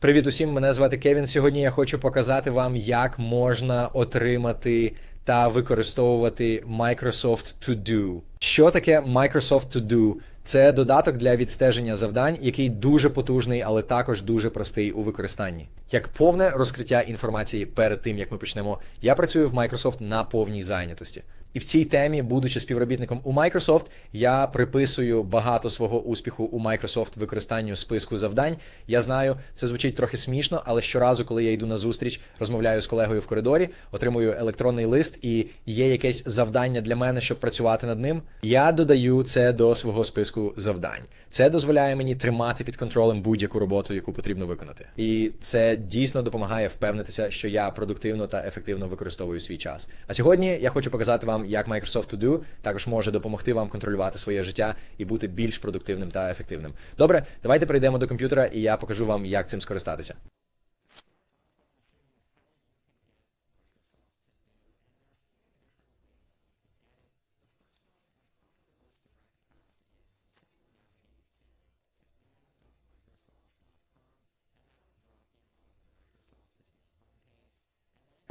Привіт усім, мене звати Кевін. Сьогодні я хочу показати вам, як можна отримати та використовувати Microsoft To Do. Що таке Microsoft To Do? Це додаток для відстеження завдань, який дуже потужний, але також дуже простий у використанні. Як повне розкриття інформації перед тим, як ми почнемо, я працюю в Microsoft на повній зайнятості. І в цій темі, будучи співробітником у Microsoft, я приписую багато свого успіху у Microsoft використанню списку завдань. Я знаю, це звучить трохи смішно, але щоразу, коли я йду на зустріч, розмовляю з колегою в коридорі, отримую електронний лист і є якесь завдання для мене, щоб працювати над ним. Я додаю це до свого списку завдань. Це дозволяє мені тримати під контролем будь-яку роботу, яку потрібно виконати. І це дійсно допомагає впевнитися, що я продуктивно та ефективно використовую свій час. А сьогодні я хочу показати вам, як Microsoft To Do також може допомогти вам контролювати своє життя і бути більш продуктивним та ефективним. Добре, давайте перейдемо до комп'ютера, і я покажу вам, як цим скористатися.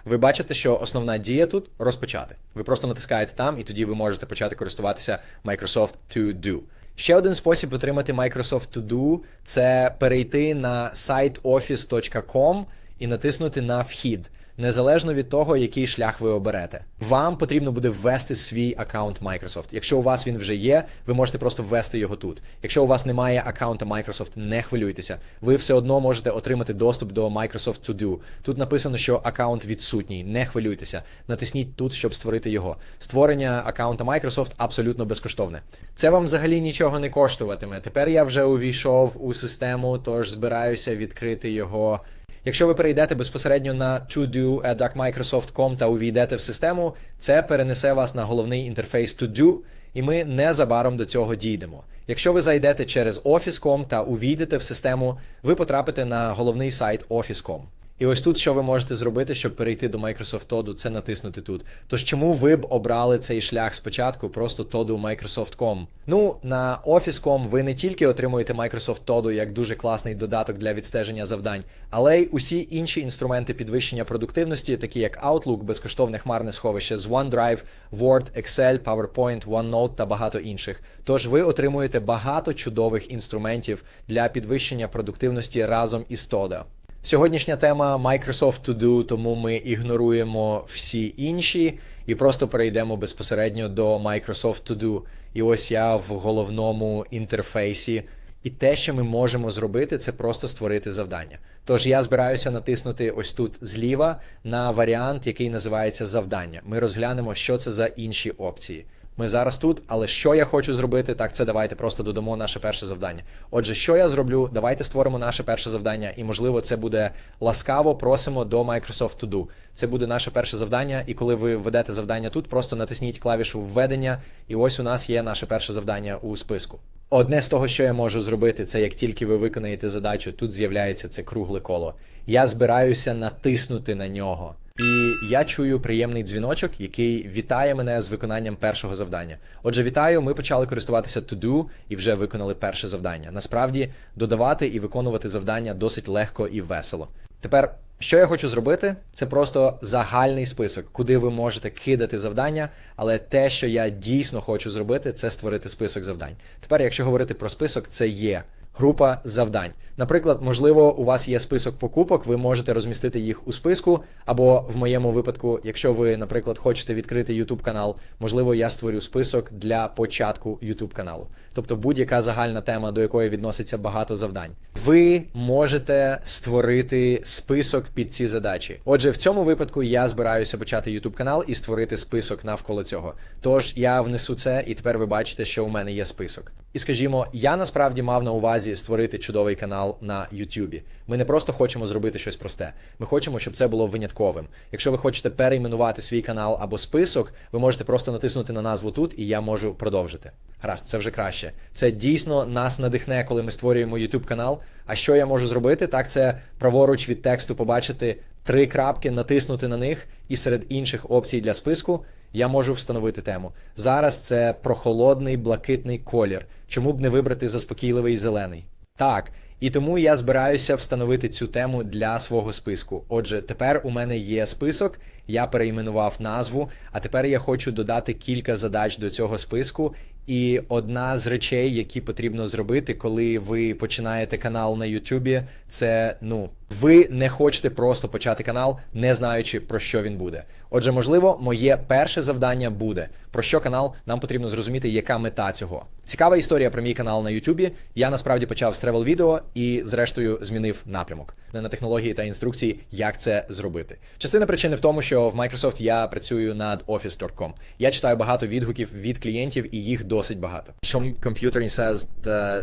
Ви бачите, що основна дія тут розпочати. Ви просто натискаєте там, і тоді ви можете почати користуватися Microsoft To Do. Ще один спосіб отримати Microsoft To Do – це перейти на сайт office.com і натиснути на вхід. Незалежно від того, який шлях ви оберете, вам потрібно буде ввести свій аккаунт Microsoft. Якщо у вас він вже є, ви можете просто ввести його тут. Якщо у вас немає аккаунта Microsoft, не хвилюйтеся. Ви все одно можете отримати доступ до Microsoft To Do. Тут написано, що аккаунт відсутній. Не хвилюйтеся. Натисніть тут, щоб створити його. Створення аккаунта Microsoft абсолютно безкоштовне. Це вам взагалі нічого не коштуватиме. Тепер я вже увійшов у систему, тож збираюся відкрити його. Якщо ви перейдете безпосередньо на todo.microsoft.com та увійдете в систему, це перенесе вас на головний інтерфейс todo, і ми незабаром до цього дійдемо. Якщо ви зайдете через Office.com та увійдете в систему, ви потрапите на головний сайт Office.com. І ось тут що ви можете зробити, щоб перейти до Microsoft Todo, це натиснути тут. Тож чому ви б обрали цей шлях спочатку, просто Todo Microsoft.com? Ну, на Office.com ви не тільки отримуєте Microsoft Todo як дуже класний додаток для відстеження завдань, але й усі інші інструменти підвищення продуктивності, такі як Outlook, безкоштовне хмарне сховище з OneDrive, Word, Excel, PowerPoint, OneNote та багато інших. Тож ви отримуєте багато чудових інструментів для підвищення продуктивності разом із Todo. Сьогоднішня тема Microsoft To Do, тому ми ігноруємо всі інші і просто перейдемо безпосередньо до Microsoft To Do. І ось я в головному інтерфейсі. І те, що ми можемо зробити, це просто створити завдання. Тож я збираюся натиснути ось тут зліва на варіант, який називається завдання. Ми розглянемо, що це за інші опції. Ми зараз тут, але що я хочу зробити, так це давайте просто додамо наше перше завдання. Отже, що я зроблю? Давайте створимо наше перше завдання, і можливо це буде ласкаво. Просимо до Microsoft To Do. Це буде наше перше завдання. І коли ви введете завдання тут, просто натисніть клавішу введення, і ось у нас є наше перше завдання у списку. Одне з того, що я можу зробити, це як тільки ви виконаєте задачу, тут з'являється це кругле коло. Я збираюся натиснути на нього. І я чую приємний дзвіночок, який вітає мене з виконанням першого завдання. Отже, вітаю, ми почали користуватися To Do і вже виконали перше завдання. Насправді, додавати і виконувати завдання досить легко і весело. Тепер, що я хочу зробити, це просто загальний список, куди ви можете кидати завдання, але те, що я дійсно хочу зробити, це створити список завдань. Тепер, якщо говорити про список, це є група завдань. Наприклад, можливо, у вас є список покупок, ви можете розмістити їх у списку, або в моєму випадку, якщо ви, наприклад, хочете відкрити YouTube канал, можливо, я створю список для початку YouTube каналу. Тобто будь-яка загальна тема, до якої відноситься багато завдань. Ви можете створити список під ці задачі. Отже, в цьому випадку я збираюся почати YouTube канал і створити список навколо цього. Тож я внесу це, і тепер ви бачите, що у мене є список. І скажімо, я насправді мав на увазі створити чудовий канал на YouTube. Ми не просто хочемо зробити щось просте. Ми хочемо, щоб це було винятковим. Якщо ви хочете перейменувати свій канал або список, ви можете просто натиснути на назву тут, і я можу продовжити. Гаразд, це вже краще. Це дійсно нас надихне, коли ми створюємо YouTube канал. А що я можу зробити? Так, це праворуч від тексту побачити три крапки, натиснути на них, і серед інших опцій для списку я можу встановити тему. Зараз це прохолодний блакитний колір. Чому б не вибрати заспокійливий зелений? Так. І тому я збираюся встановити цю тему для свого списку. Отже, тепер у мене є список, я перейменував назву, а тепер я хочу додати кілька задач до цього списку. І одна з речей, які потрібно зробити, коли ви починаєте канал на Ютубі, це ну ви не хочете просто почати канал, не знаючи про що він буде. Отже, можливо, моє перше завдання буде про що канал. Нам потрібно зрозуміти, яка мета цього. Цікава історія про мій канал на Ютубі. Я насправді почав з тревел відео і, зрештою, змінив напрямок на технології та інструкції, як це зробити. Частина причини в тому, що в Microsoft я працюю над Office.com. Я читаю багато відгуків від клієнтів, і їх досить багато. Що комп'ютер несе з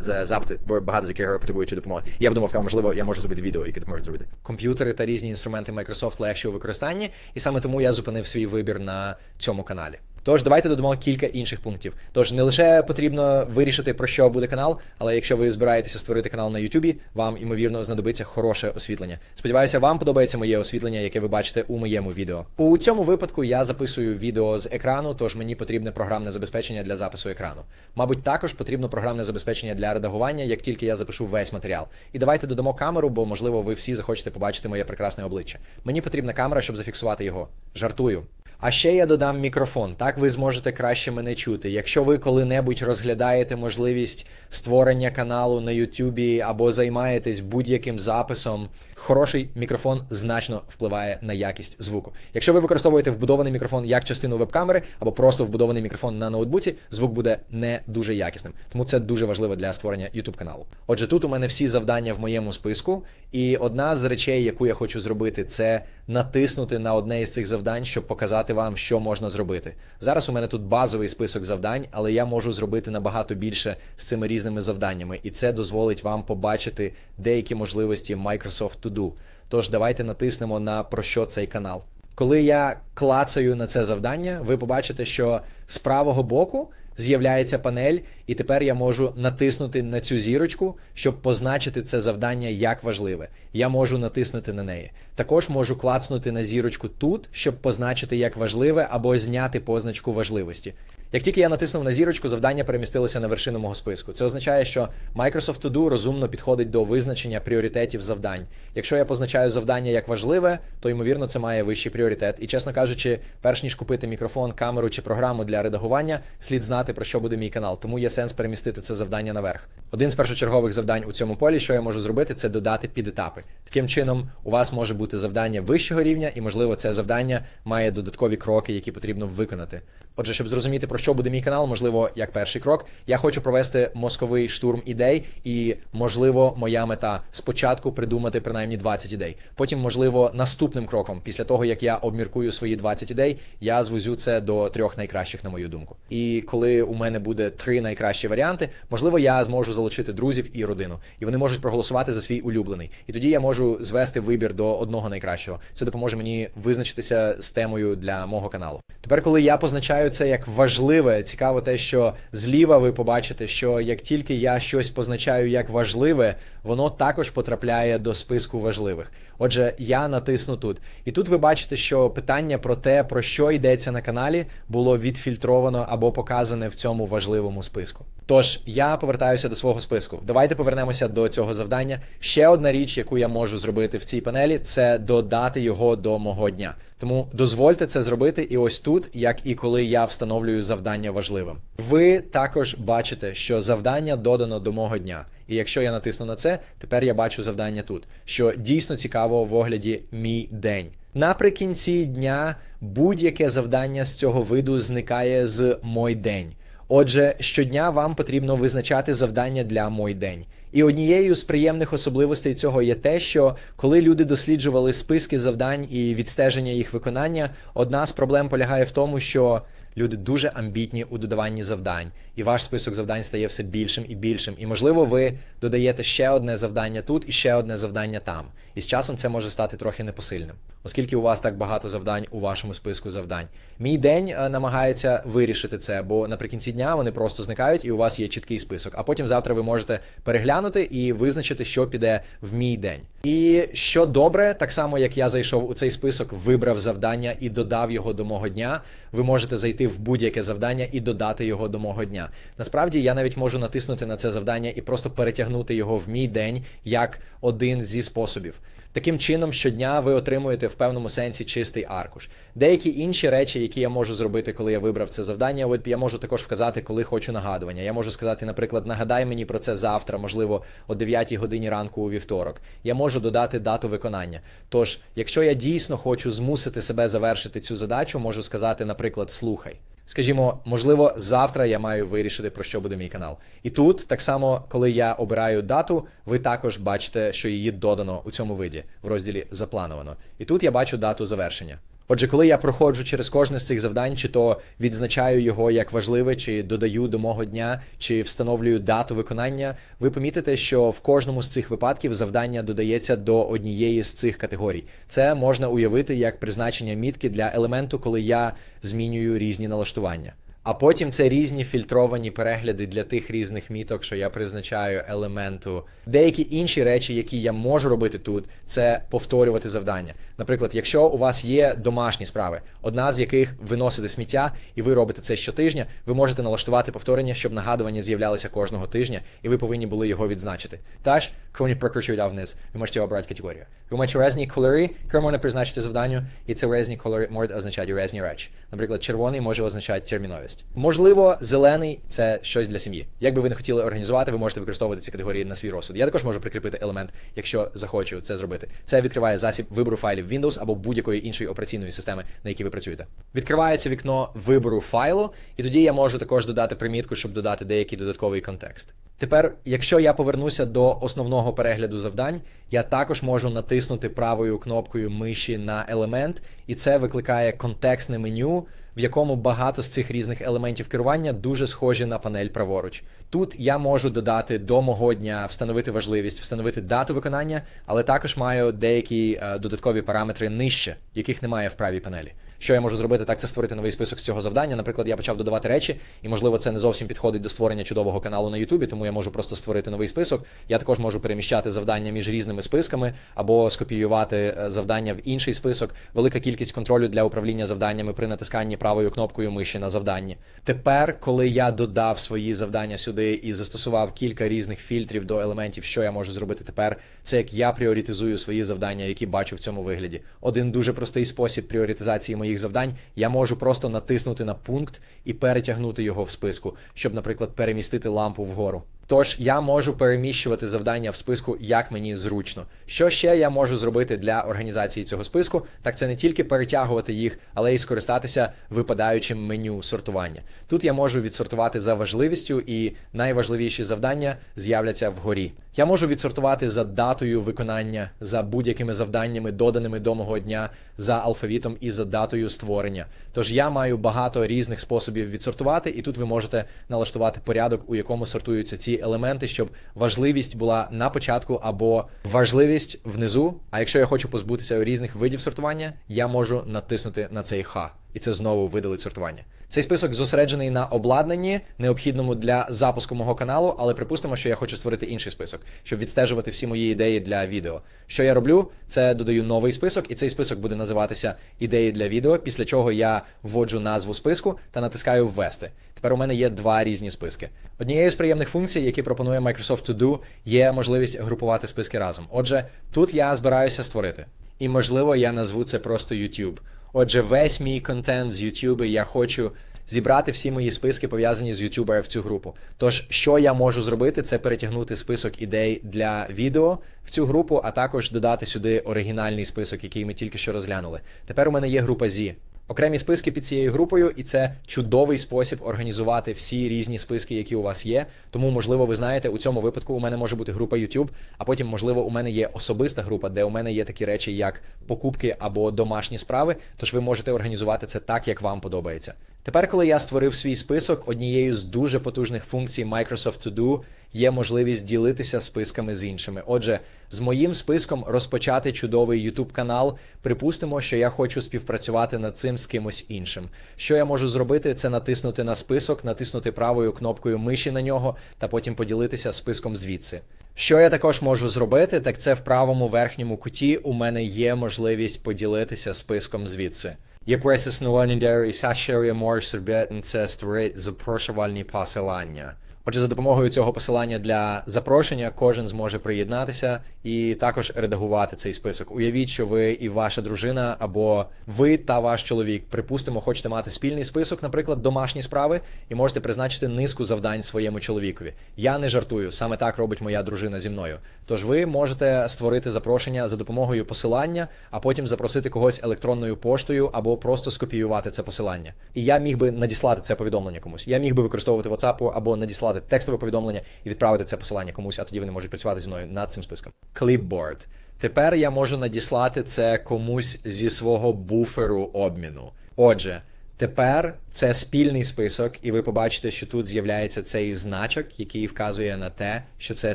з- запити, багато з яких потребують допомоги. Я подумав, можливо, я можу зробити відео, яке допоможе зробити. Комп'ютери та різні інструменти Microsoft легші у використанні, і саме тому я зупинив свій вибір на цьому каналі. Тож давайте додамо кілька інших пунктів. Тож не лише потрібно вирішити про що буде канал, але якщо ви збираєтеся створити канал на Ютубі, вам ймовірно знадобиться хороше освітлення. Сподіваюся, вам подобається моє освітлення, яке ви бачите у моєму відео. У цьому випадку я записую відео з екрану, тож мені потрібне програмне забезпечення для запису екрану. Мабуть, також потрібно програмне забезпечення для редагування, як тільки я запишу весь матеріал. І давайте додамо камеру, бо можливо ви всі захочете побачити моє прекрасне обличчя. Мені потрібна камера, щоб зафіксувати його. Жартую. А ще я додам мікрофон. Так ви зможете краще мене чути. Якщо ви коли-небудь розглядаєте можливість створення каналу на Ютубі або займаєтесь будь-яким записом, хороший мікрофон значно впливає на якість звуку. Якщо ви використовуєте вбудований мікрофон як частину веб-камери або просто вбудований мікрофон на ноутбуці, звук буде не дуже якісним. Тому це дуже важливо для створення YouTube каналу. Отже, тут у мене всі завдання в моєму списку, і одна з речей, яку я хочу зробити, це натиснути на одне із цих завдань, щоб показати вам, що можна зробити. Зараз у мене тут базовий список завдань, але я можу зробити набагато більше з цими різними завданнями, і це дозволить вам побачити деякі можливості Microsoft To Do. Тож давайте натиснемо на про що цей канал. Коли я клацаю на це завдання, ви побачите, що з правого боку з'являється панель, і тепер я можу натиснути на цю зірочку, щоб позначити це завдання як важливе. Я можу натиснути на неї. Також можу клацнути на зірочку тут, щоб позначити як важливе або зняти позначку важливості. Як тільки я натиснув на зірочку, завдання перемістилося на вершину мого списку. Це означає, що Microsoft To Do розумно підходить до визначення пріоритетів завдань. Якщо я позначаю завдання як важливе, то ймовірно це має вищий пріоритет. І чесно кажучи, перш ніж купити мікрофон, камеру чи програму для редагування, слід знати про що буде мій канал. Тому є сенс перемістити це завдання наверх. Один з першочергових завдань у цьому полі, що я можу зробити, це додати підетапи. Таким чином, у вас може бути завдання вищого рівня, і можливо, це завдання має додаткові кроки, які потрібно виконати. Отже, щоб зрозуміти про що буде мій канал, можливо, як перший крок, я хочу провести мозковий штурм ідей, і можливо, моя мета спочатку придумати принаймні 20 ідей. Потім, можливо, наступним кроком, після того як я обміркую свої 20 ідей, я звузю це до трьох найкращих, на мою думку. І коли у мене буде три найкращі варіанти, можливо, я зможу залучити друзів і родину, і вони можуть проголосувати за свій улюблений. І тоді я можу звести вибір до одного найкращого. Це допоможе мені визначитися з темою для мого каналу. Тепер, коли я позначаю це як важливе, цікаво те, що зліва ви побачите, що як тільки я щось позначаю як важливе, воно також потрапляє до списку важливих. Отже, я натисну тут. І тут ви бачите, що питання про те, про що йдеться на каналі, було відфільтровано або показане в цьому важливому списку. Тож я повертаюся до свого списку. Давайте повернемося до цього завдання. Ще одна річ, яку я можу зробити в цій панелі, це додати його до мого дня. Тому дозвольте це зробити і ось тут, як і коли я встановлюю завдання важливим. Ви також бачите, що завдання додано до мого дня. І якщо я натисну на це, тепер я бачу завдання тут, що дійсно цікаво в огляді мій день. Наприкінці дня будь-яке завдання з цього виду зникає з мой день. Отже, щодня вам потрібно визначати завдання для мой день. І однією з приємних особливостей цього є те, що коли люди досліджували списки завдань і відстеження їх виконання, одна з проблем полягає в тому, що люди дуже амбітні у додаванні завдань, і ваш список завдань стає все більшим і більшим. І можливо, ви додаєте ще одне завдання тут і ще одне завдання там. І з часом це може стати трохи непосильним, оскільки у вас так багато завдань у вашому списку завдань. Мій день е, намагається вирішити це, бо наприкінці дня вони просто зникають, і у вас є чіткий список. А потім завтра ви можете переглянути і визначити, що піде в мій день. І що добре, так само як я зайшов у цей список, вибрав завдання і додав його до мого дня. Ви можете зайти в будь-яке завдання і додати його до мого дня. Насправді я навіть можу натиснути на це завдання і просто перетягнути його в мій день як один зі способів. Таким чином, щодня ви отримуєте в певному сенсі чистий аркуш. Деякі інші речі, які я можу зробити, коли я вибрав це завдання, я можу також вказати, коли хочу нагадування. Я можу сказати, наприклад, нагадай мені про це завтра, можливо, о 9 годині ранку у вівторок. Я можу додати дату виконання. Тож, якщо я дійсно хочу змусити себе завершити цю задачу, можу сказати, наприклад, слухай. Скажімо, можливо, завтра я маю вирішити, про що буде мій канал. І тут, так само, коли я обираю дату, ви також бачите, що її додано у цьому виді в розділі заплановано. І тут я бачу дату завершення. Отже, коли я проходжу через кожне з цих завдань, чи то відзначаю його як важливе, чи додаю до мого дня, чи встановлюю дату виконання, ви помітите, що в кожному з цих випадків завдання додається до однієї з цих категорій. Це можна уявити як призначення мітки для елементу, коли я змінюю різні налаштування. А потім це різні фільтровані перегляди для тих різних міток, що я призначаю елементу. Деякі інші речі, які я можу робити тут, це повторювати завдання. Наприклад, якщо у вас є домашні справи, одна з яких виносити сміття, і ви робите це щотижня, ви можете налаштувати повторення, щоб нагадування з'являлися кожного тижня, і ви повинні були його відзначити. Тож, коли не прокручують вниз, ви можете обрати категорію. Ви маєте різні кольори, які можна призначити завданню, і це різні кольори можуть означати різні речі. Наприклад, червоний може означати терміновість. Можливо, зелений це щось для сім'ї. Як би ви не хотіли організувати, ви можете використовувати ці категорії на свій розсуд. Я також можу прикріпити елемент, якщо захочу це зробити. Це відкриває засіб вибору файлів Windows або будь-якої іншої операційної системи, на якій ви працюєте. Відкривається вікно вибору файлу, і тоді я можу також додати примітку, щоб додати деякий додатковий контекст. Тепер, якщо я повернуся до основного перегляду завдань, я також можу натиснути правою кнопкою миші на елемент, і це викликає контекстне меню, в якому багато з цих різних елементів керування дуже схожі на панель праворуч. Тут я можу додати до мого дня, встановити важливість, встановити дату виконання, але також маю деякі е, додаткові параметри нижче, яких немає в правій панелі. Що я можу зробити, так це створити новий список з цього завдання. Наприклад, я почав додавати речі, і можливо це не зовсім підходить до створення чудового каналу на Ютубі, тому я можу просто створити новий список. Я також можу переміщати завдання між різними списками або скопіювати е, завдання в інший список. Велика кількість контролю для управління завданнями при натисканні правою кнопкою миші на завданні. Тепер, коли я додав свої завдання сюди і застосував кілька різних фільтрів до елементів, що я можу зробити тепер, це як я пріоритизую свої завдання, які бачу в цьому вигляді. Один дуже простий спосіб пріоритизації моїх завдань. Я можу просто натиснути на пункт і перетягнути його в списку, щоб, наприклад, перемістити лампу вгору. Тож я можу переміщувати завдання в списку, як мені зручно. Що ще я можу зробити для організації цього списку? Так це не тільки перетягувати їх, але й скористатися випадаючим меню сортування. Тут я можу відсортувати за важливістю, і найважливіші завдання з'являться вгорі. Я можу відсортувати за датою виконання, за будь-якими завданнями, доданими до мого дня, за алфавітом і за датою створення. Тож я маю багато різних способів відсортувати, і тут ви можете налаштувати порядок, у якому сортуються ці елементи, щоб важливість була на початку або важливість внизу. А якщо я хочу позбутися різних видів сортування, я можу натиснути на цей ха. І це знову видалить сортування. Цей список зосереджений на обладнанні, необхідному для запуску мого каналу, але припустимо, що я хочу створити інший список, щоб відстежувати всі мої ідеї для відео. Що я роблю? Це додаю новий список, і цей список буде називатися ідеї для відео, після чого я вводжу назву списку та натискаю Ввести. Тепер у мене є два різні списки. Однією з приємних функцій, які пропонує Microsoft To Do, є можливість групувати списки разом. Отже, тут я збираюся створити. І можливо, я назву це просто YouTube. Отже, весь мій контент з YouTube я хочу зібрати всі мої списки, пов'язані з YouTube в цю групу. Тож, що я можу зробити, це перетягнути список ідей для відео в цю групу, а також додати сюди оригінальний список, який ми тільки що розглянули. Тепер у мене є група Z. Окремі списки під цією групою, і це чудовий спосіб організувати всі різні списки, які у вас є. Тому, можливо, ви знаєте, у цьому випадку у мене може бути група YouTube, а потім, можливо, у мене є особиста група, де у мене є такі речі, як покупки або домашні справи. Тож ви можете організувати це так, як вам подобається. Тепер, коли я створив свій список, однією з дуже потужних функцій Microsoft To Do є можливість ділитися списками з іншими. Отже, з моїм списком розпочати чудовий YouTube канал. Припустимо, що я хочу співпрацювати над цим з кимось іншим. Що я можу зробити, це натиснути на список, натиснути правою кнопкою миші на нього та потім поділитися списком звідси. Що я також можу зробити, так це в правому верхньому куті у мене є можливість поділитися списком звідси. Як Legendary і Сашерія може собі запрошувальні посилання. Отже, за допомогою цього посилання для запрошення кожен зможе приєднатися і також редагувати цей список. Уявіть, що ви і ваша дружина, або ви та ваш чоловік, припустимо, хочете мати спільний список, наприклад, домашні справи, і можете призначити низку завдань своєму чоловікові. Я не жартую, саме так робить моя дружина зі мною. Тож ви можете створити запрошення за допомогою посилання, а потім запросити когось електронною поштою або просто скопіювати це посилання. І я міг би надіслати це повідомлення комусь. Я міг би використовувати WhatsApp або надіслати текстове повідомлення і відправити це посилання комусь, а тоді вони можуть працювати зі мною над цим списком. Clipboard. Тепер я можу надіслати це комусь зі свого буферу обміну. Отже. Тепер це спільний список, і ви побачите, що тут з'являється цей значок, який вказує на те, що це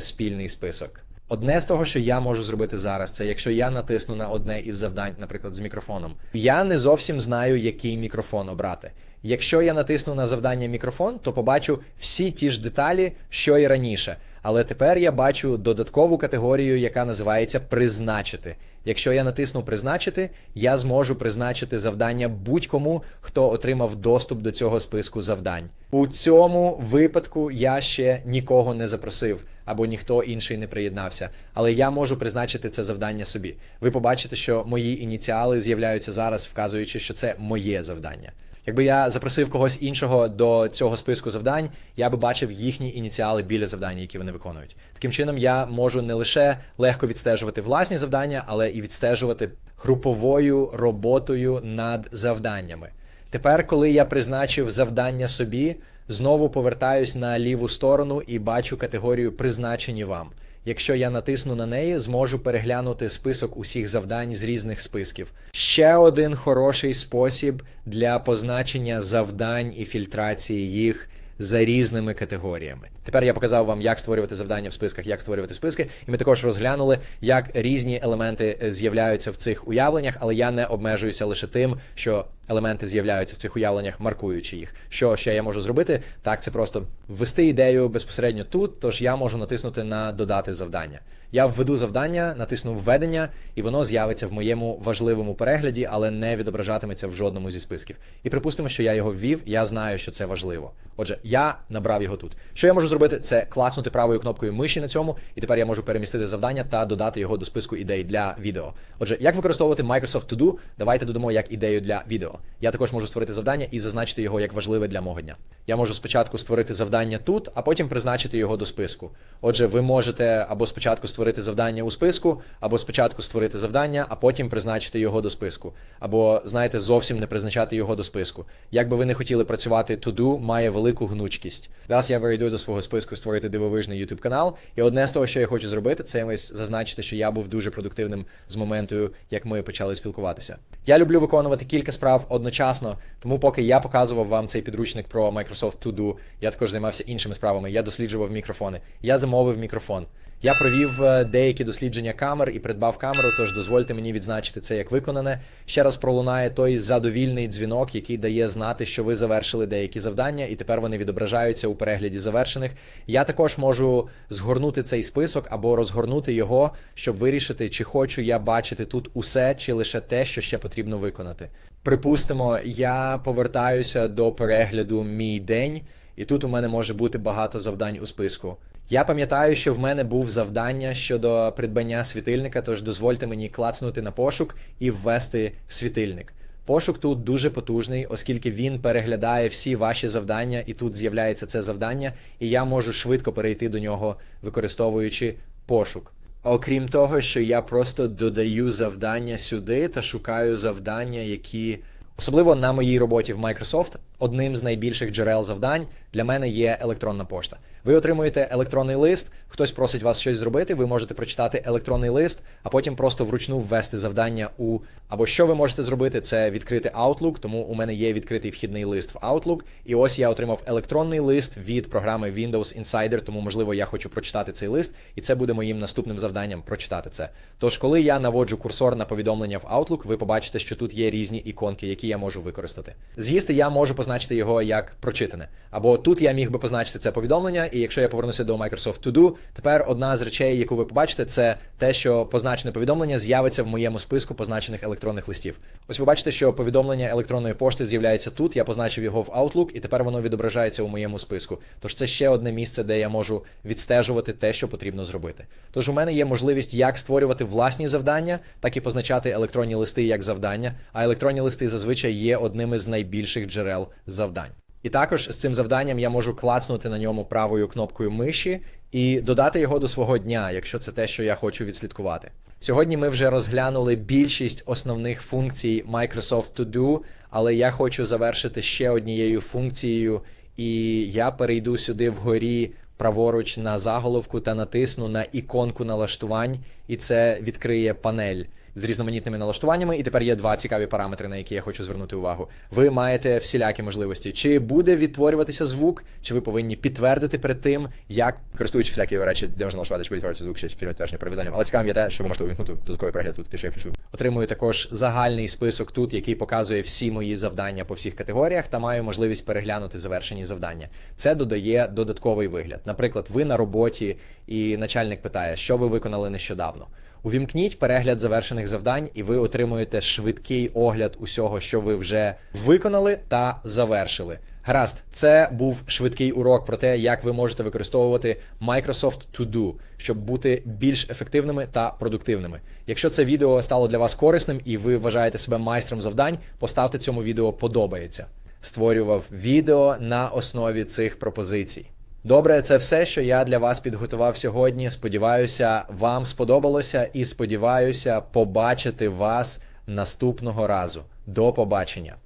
спільний список. Одне з того, що я можу зробити зараз, це якщо я натисну на одне із завдань, наприклад, з мікрофоном. Я не зовсім знаю, який мікрофон обрати. Якщо я натисну на завдання мікрофон, то побачу всі ті ж деталі, що і раніше. Але тепер я бачу додаткову категорію, яка називається призначити. Якщо я натисну призначити, я зможу призначити завдання будь-кому, хто отримав доступ до цього списку завдань. У цьому випадку я ще нікого не запросив або ніхто інший не приєднався, але я можу призначити це завдання собі. Ви побачите, що мої ініціали з'являються зараз, вказуючи, що це моє завдання. Якби я запросив когось іншого до цього списку завдань, я би бачив їхні ініціали біля завдань, які вони виконують. Таким чином, я можу не лише легко відстежувати власні завдання, але і відстежувати груповою роботою над завданнями. Тепер, коли я призначив завдання собі, знову повертаюсь на ліву сторону і бачу категорію призначені вам. Якщо я натисну на неї, зможу переглянути список усіх завдань з різних списків. Ще один хороший спосіб для позначення завдань і фільтрації їх за різними категоріями. Тепер я показав вам, як створювати завдання в списках, як створювати списки, і ми також розглянули, як різні елементи е, з'являються в цих уявленнях, але я не обмежуюся лише тим, що елементи з'являються в цих уявленнях, маркуючи їх. Що ще я можу зробити? Так, це просто ввести ідею безпосередньо тут, тож я можу натиснути на додати завдання. Я введу завдання, натисну введення, і воно з'явиться в моєму важливому перегляді, але не відображатиметься в жодному зі списків. І припустимо, що я його ввів, я знаю, що це важливо. Отже, я набрав його тут. Що я можу зробити? Це класнути правою кнопкою миші на цьому, і тепер я можу перемістити завдання та додати його до списку ідей для відео. Отже, як використовувати Microsoft To Do? Давайте додамо як ідею для відео. Я також можу створити завдання і зазначити його як важливе для мого дня. Я можу спочатку створити завдання тут, а потім призначити його до списку. Отже, ви можете або спочатку створити завдання у списку, або спочатку створити завдання, а потім призначити його до списку. Або, знаєте, зовсім не призначати його до списку. Як би ви не хотіли працювати, To Do має велику гнучкість. Зараз я перейду до свого списку створити дивовижний YouTube канал. І одне з того, що я хочу зробити, це ось зазначити, що я був дуже продуктивним з моменту, як ми почали спілкуватися. Я люблю виконувати кілька справ одночасно, тому поки я показував вам цей підручник про Microsoft To Do, я також займався іншими справами. Я досліджував мікрофони. Я замовив мікрофон. Я провів е, деякі дослідження камер і придбав камеру, тож дозвольте мені відзначити це як виконане. Ще раз пролунає той задовільний дзвінок, який дає знати, що ви завершили деякі завдання, і тепер вони відображаються у перегляді завершених. Я також можу згорнути цей список або розгорнути його, щоб вирішити, чи хочу я бачити тут усе, чи лише те, що ще потрібно виконати. Припустимо, я повертаюся до перегляду мій день, і тут у мене може бути багато завдань у списку. Я пам'ятаю, що в мене був завдання щодо придбання світильника, тож дозвольте мені клацнути на пошук і ввести світильник. Пошук тут дуже потужний, оскільки він переглядає всі ваші завдання, і тут з'являється це завдання, і я можу швидко перейти до нього, використовуючи пошук. Окрім того, що я просто додаю завдання сюди та шукаю завдання, які особливо на моїй роботі в Microsoft, одним з найбільших джерел завдань для мене є електронна пошта. Ви отримуєте електронний лист, хтось просить вас щось зробити, ви можете прочитати електронний лист, а потім просто вручну ввести завдання у або що ви можете зробити, це відкрити Outlook, тому у мене є відкритий вхідний лист в Outlook. І ось я отримав електронний лист від програми Windows Insider, тому можливо я хочу прочитати цей лист, і це буде моїм наступним завданням прочитати це. Тож, коли я наводжу курсор на повідомлення в Outlook, ви побачите, що тут є різні іконки, які я можу використати. З'їсти я можу позначити його як прочитане, або тут я міг би позначити це повідомлення, і якщо я повернуся до Microsoft To Do, тепер одна з речей, яку ви побачите, це те, що позначене повідомлення з'явиться в моєму списку позначених електронних листів. Ось ви бачите, що повідомлення електронної пошти з'являється тут. Я позначив його в Outlook, і тепер воно відображається у моєму списку. Тож це ще одне місце, де я можу відстежувати те, що потрібно зробити. Тож у мене є можливість як створювати власні завдання, так і позначати електронні листи як завдання. А електронні листи зазвичай є одним із найбільших джерел завдань. І також з цим завданням я можу клацнути на ньому правою кнопкою миші і додати його до свого дня, якщо це те, що я хочу відслідкувати. Сьогодні ми вже розглянули більшість основних функцій Microsoft To Do, але я хочу завершити ще однією функцією, і я перейду сюди вгорі праворуч на заголовку та натисну на іконку налаштувань, і це відкриє панель з різноманітними налаштуваннями. І тепер є два цікаві параметри, на які я хочу звернути увагу. Ви маєте всілякі можливості. Чи буде відтворюватися звук, чи ви повинні підтвердити перед тим, як користуючи всякі речі, де можна налаштувати, чи буде відтворюватися звук, чи підтвердження перевідання. Але цікавим є те, що ви можете увімкнути додатковий перегляд тут, те, я включу. Отримую також загальний список тут, який показує всі мої завдання по всіх категоріях, та маю можливість переглянути завершені завдання. Це додає додатковий вигляд. Наприклад, ви на роботі, і начальник питає, що ви виконали нещодавно. Увімкніть перегляд завершених завдань, і ви отримуєте швидкий огляд усього, що ви вже виконали та завершили. Гаразд, це був швидкий урок про те, як ви можете використовувати Microsoft To Do, щоб бути більш ефективними та продуктивними. Якщо це відео стало для вас корисним і ви вважаєте себе майстром завдань, поставте цьому відео подобається. Створював відео на основі цих пропозицій. Добре, це все, що я для вас підготував сьогодні. Сподіваюся, вам сподобалося і сподіваюся побачити вас наступного разу. До побачення.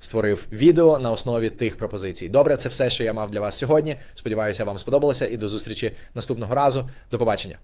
Створив відео на основі тих пропозицій. Добре, це все, що я мав для вас сьогодні. Сподіваюся, вам сподобалося, і до зустрічі наступного разу. До побачення.